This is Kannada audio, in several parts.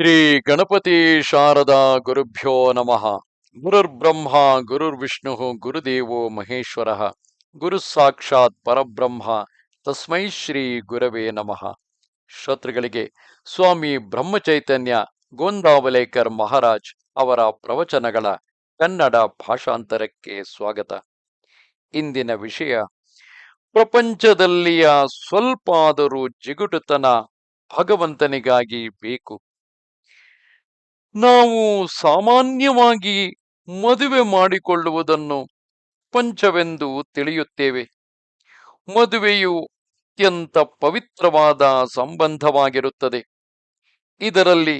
ಶ್ರೀ ಗಣಪತಿ ಶಾರದಾ ಗುರುಭ್ಯೋ ನಮಃ. ಗುರುರ್ಬ್ರಹ್ಮ, ಗುರುರ್ವಿಷ್ಣು, ಗುರುದೇವೋ ಮಹೇಶ್ವರ. ಗುರು ಸಾಕ್ಷಾತ್ ಪರಬ್ರಹ್ಮ, ತಸ್ಮೈ ಶ್ರೀ ಗುರವೇ ನಮಃ. ಶ್ರೋತೃಗಳಿಗೆ, ಸ್ವಾಮಿ ಬ್ರಹ್ಮಚೈತನ್ಯ ಗೋಂದಾವಲೇಕರ್ ಮಹಾರಾಜ್ ಅವರ ಪ್ರವಚನಗಳ ಕನ್ನಡ ಭಾಷಾಂತರಕ್ಕೆ ಸ್ವಾಗತ. ಇಂದಿನ ವಿಷಯ, ಪ್ರಪಂಚದಲ್ಲಿಯ ಸ್ವಲ್ಪಾದರೂ ಜಿಗುಟುತನ ಭಗವಂತನಿಗಾಗಿ ಬೇಕು. ನಾವು ಸಾಮಾನ್ಯವಾಗಿ ಮದುವೆ ಮಾಡಿಕೊಳ್ಳುವುದನ್ನು ಪಂಚವೆಂದು ತಿಳಿಯುತ್ತೇವೆ. ಮದುವೆಯು ಅತ್ಯಂತ ಪವಿತ್ರವಾದ ಸಂಬಂಧವಾಗಿರುತ್ತದೆ. ಇದರಲ್ಲಿ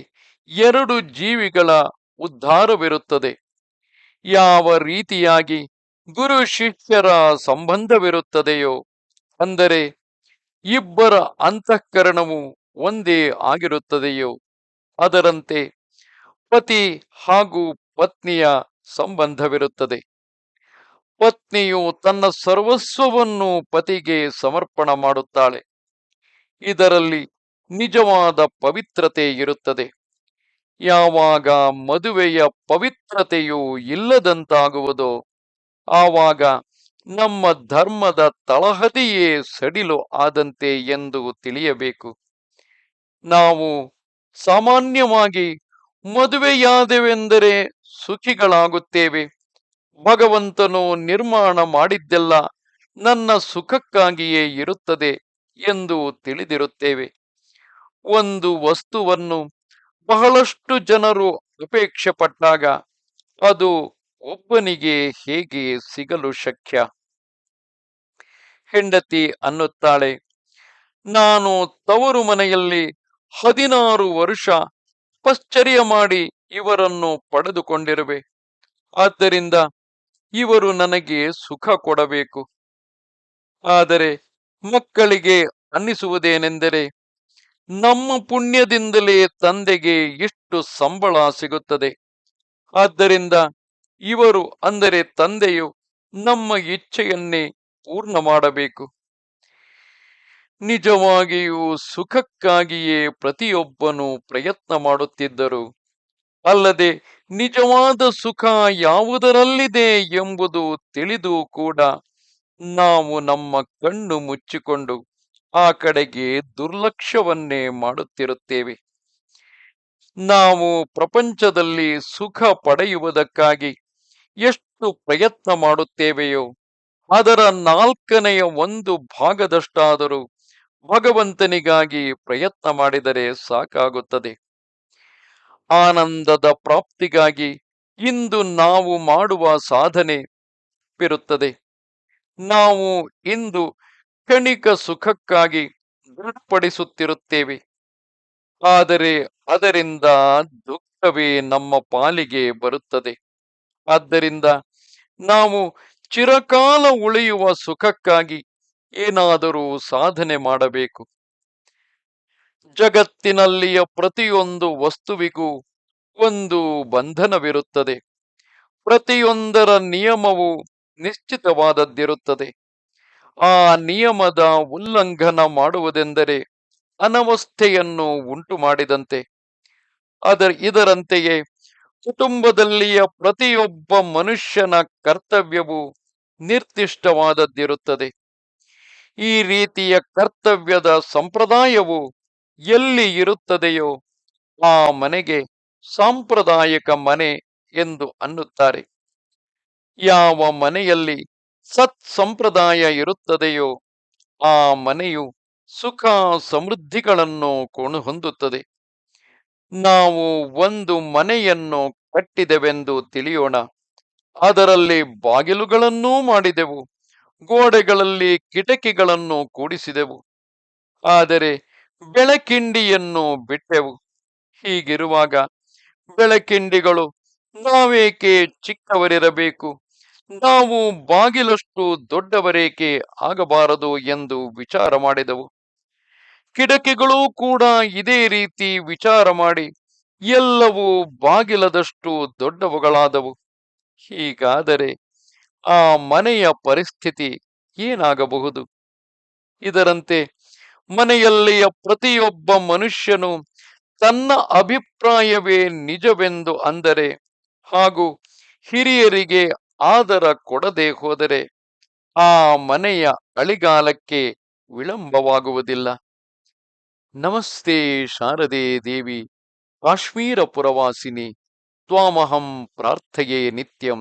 ಎರಡು ಜೀವಿಗಳ ಉದ್ಧಾರವಿರುತ್ತದೆ. ಯಾವ ರೀತಿಯಾಗಿ ಗುರು ಶಿಷ್ಯರ ಸಂಬಂಧವಿರುತ್ತದೆಯೋ, ಅಂದರೆ ಇಬ್ಬರ ಅಂತಃಕರಣವು ಒಂದೇ ಆಗಿರುತ್ತದೆಯೋ, ಅದರಂತೆ ಪತಿ ಹಾಗೂ ಪತ್ನಿಯ ಸಂಬಂಧವಿರುತ್ತದೆ. ಪತ್ನಿಯು ತನ್ನ ಸರ್ವಸ್ವವನ್ನು ಪತಿಗೆ ಸಮರ್ಪಣ ಮಾಡುತ್ತಾಳೆ. ಇದರಲ್ಲಿ ನಿಜವಾದ ಪವಿತ್ರತೆ ಇರುತ್ತದೆ. ಯಾವಾಗ ಮದುವೆಯ ಪವಿತ್ರತೆಯು ಇಲ್ಲದಂತಾಗುವುದೋ ಆವಾಗ ನಮ್ಮ ಧರ್ಮದ ತಳಹದಿಯೇ ಸಡಿಲು ಆದಂತೆ ಎಂದು ತಿಳಿಯಬೇಕು. ನಾವು ಸಾಮಾನ್ಯವಾಗಿ ಮದುವೆಯಾದೆವೆಂದರೆ ಸುಖಿಗಳಾಗುತ್ತೇವೆ. ಭಗವಂತನು ನಿರ್ಮಾಣ ಮಾಡಿದ್ದೆಲ್ಲ ನನ್ನ ಸುಖಕ್ಕಾಗಿಯೇ ಇರುತ್ತದೆ ಎಂದು ತಿಳಿದಿರುತ್ತೇವೆ. ಒಂದು ವಸ್ತುವನ್ನು ಬಹಳಷ್ಟು ಜನರು ಅಪೇಕ್ಷೆ ಪಟ್ಟಾಗ ಅದು ಒಬ್ಬನಿಗೆ ಹೇಗೆ ಸಿಗಲು ಶಕ್ಯ? ಹೆಂಡತಿ ಅನ್ನುತ್ತಾಳೆ, ನಾನು ತವರು ಮನೆಯಲ್ಲಿ ಹದಿನಾರು ವರ್ಷ ಪಶ್ಚರ್ಯ ಮಾಡಿ ಇವರನ್ನು ಪಡೆದುಕೊಂಡಿರುವೆ. ಆದ್ದರಿಂದ ಇವರು ನನಗೆ ಸುಖ ಕೊಡಬೇಕು. ಆದರೆ ಮಕ್ಕಳಿಗೆ ಅನ್ನಿಸುವುದೇನೆಂದರೆ ನಮ್ಮ ಪುಣ್ಯದಿಂದಲೇ ತಂದೆಗೆ ಇಷ್ಟು ಸಂಬಳ ಸಿಗುತ್ತದೆ. ಆದ್ದರಿಂದ ಇವರು ಅಂದರೆ ತಂದೆಯು ನಮ್ಮ ಇಚ್ಛೆಯನ್ನೇ ಪೂರ್ಣ ಮಾಡಬೇಕು ನಿಜವಾಗಿಯೂ ಸುಖಕ್ಕಾಗಿಯೇ ಪ್ರತಿಯೊಬ್ಬನು ಪ್ರಯತ್ನ ಮಾಡುತ್ತಿದ್ದರು. ಅಲ್ಲದೆ ನಿಜವಾದ ಸುಖ ಯಾವುದರಲ್ಲಿದೆ ಎಂಬುದು ತಿಳಿದು ಕೂಡ ನಾವು ನಮ್ಮ ಕಣ್ಣು ಮುಚ್ಚಿಕೊಂಡು ಆ ಕಡೆಗೆ ದುರ್ಲಕ್ಷ್ಯವನ್ನೇ ಮಾಡುತ್ತಿರುತ್ತೇವೆ. ನಾವು ಪ್ರಪಂಚದಲ್ಲಿ ಸುಖ ಪಡೆಯುವುದಕ್ಕಾಗಿ ಎಷ್ಟು ಪ್ರಯತ್ನ ಮಾಡುತ್ತೇವೆಯೋ ಅದರ ನಾಲ್ಕನೆಯ ಒಂದು ಭಾಗದಷ್ಟಾದರೂ ಭಗವಂತನಿಗಾಗಿ ಪ್ರಯತ್ನ ಮಾಡಿದರೆ ಸಾಕಾಗುತ್ತದೆ. ಆನಂದದ ಪ್ರಾಪ್ತಿಗಾಗಿ ಇಂದು ನಾವು ಮಾಡುವ ಸಾಧನೆ ಬಿರುತ್ತದೆ ನಾವು ಇಂದು ಕ್ಷಣಿಕ ಸುಖಕ್ಕಾಗಿ ದೃಢಪಡಿಸುತ್ತಿರುತ್ತೇವೆ. ಆದರೆ ಅದರಿಂದ ದುಃಖವೇ ನಮ್ಮ ಪಾಲಿಗೆ ಬರುತ್ತದೆ. ಆದ್ದರಿಂದ ನಾವು ಚಿರಕಾಲ ಉಳಿಯುವ ಸುಖಕ್ಕಾಗಿ ಏನಾದರೂ ಸಾಧನೆ ಮಾಡಬೇಕು? ಜಗತ್ತಿನಲ್ಲಿಯ ಪ್ರತಿಯೊಂದು ವಸ್ತುವಿಗೂ ಒಂದು ಬಂಧನವಿರುತ್ತದೆ. ಪ್ರತಿಯೊಂದರ ನಿಯಮವು ನಿಶ್ಚಿತವಾದದ್ದಿರುತ್ತದೆ. ಆ ನಿಯಮದ ಉಲ್ಲಂಘನ ಮಾಡುವುದೆಂದರೆ ಅನವಸ್ಥೆಯನ್ನು ಉಂಟು ಮಾಡಿದಂತೆ ಅದರ, ಇದರಂತೆಯೇ ಕುಟುಂಬದಲ್ಲಿಯ ಪ್ರತಿಯೊಬ್ಬ ಮನುಷ್ಯನ ಕರ್ತವ್ಯವು ನಿರ್ದಿಷ್ಟವಾದದ್ದಿರುತ್ತದೆ. ಈ ರೀತಿಯ ಕರ್ತವ್ಯದ ಸಂಪ್ರದಾಯವು ಎಲ್ಲಿ ಇರುತ್ತದೆಯೋ ಆ ಮನೆಗೆ ಸಾಂಪ್ರದಾಯಿಕ ಮನೆ ಎಂದು ಅನ್ನುತ್ತಾರೆ. ಯಾವ ಮನೆಯಲ್ಲಿ ಸತ್ ಸಂಪ್ರದಾಯ ಇರುತ್ತದೆಯೋ ಆ ಮನೆಯು ಸುಖ ಸಮೃದ್ಧಿಗಳನ್ನು ಕೊಣು ಹೊಂದುತ್ತದೆ. ನಾವು ಒಂದು ಮನೆಯನ್ನು ಕಟ್ಟಿದೆವೆಂದು ತಿಳಿಯೋಣ. ಅದರಲ್ಲಿ ಬಾಗಿಲುಗಳನ್ನೂ ಮಾಡಿದೆವು. ಗೋಡೆಗಳಲ್ಲಿ ಕಿಟಕಿಗಳನ್ನು ಕೂಡಿಸಿದೆವು. ಆದರೆ ಬೆಳಕಿಂಡಿಯನ್ನು ಬಿಟ್ಟೆವು. ಹೀಗಿರುವಾಗ ಬೆಳಕಿಂಡಿಗಳು, ನಾವೇಕೆ ಚಿಕ್ಕವರಿರಬೇಕು? ನಾವು ಬಾಗಿಲಷ್ಟು ದೊಡ್ಡವರೇಕೆ ಆಗಬಾರದು? ಎಂದು ವಿಚಾರ ಮಾಡಿದೆವು. ಕಿಟಕಿಗಳೂ ಕೂಡ ಇದೇ ರೀತಿ ವಿಚಾರ ಮಾಡಿ ಎಲ್ಲವೂ ಬಾಗಿಲದಷ್ಟು ದೊಡ್ಡವುಗಳಾದವು. ಹೀಗಾದರೆ ಆ ಮನೆಯ ಪರಿಸ್ಥಿತಿ ಏನಾಗಬಹುದು? ಇದರಂತೆ ಮನೆಯಲ್ಲಿಯ ಪ್ರತಿಯೊಬ್ಬ ಮನುಷ್ಯನು ತನ್ನ ಅಭಿಪ್ರಾಯವೇ ನಿಜವೆಂದು ಅಂದರೆ ಹಾಗೂ ಹಿರಿಯರಿಗೆ ಆದರ ಕೊಡದೆ ಹೋದರೆ ಆ ಮನೆಯ ಅಳಿಗಾಲಕ್ಕೆ ವಿಳಂಬವಾಗುವುದಿಲ್ಲ. ನಮಸ್ತೆ ಶಾರದೆ ದೇವಿ, ಕಾಶ್ಮೀರ ಪುರವಾಸಿನಿ, ತ್ವಾಮಹಂ ಪ್ರಾರ್ಥೆಯೇ ನಿತ್ಯಂ.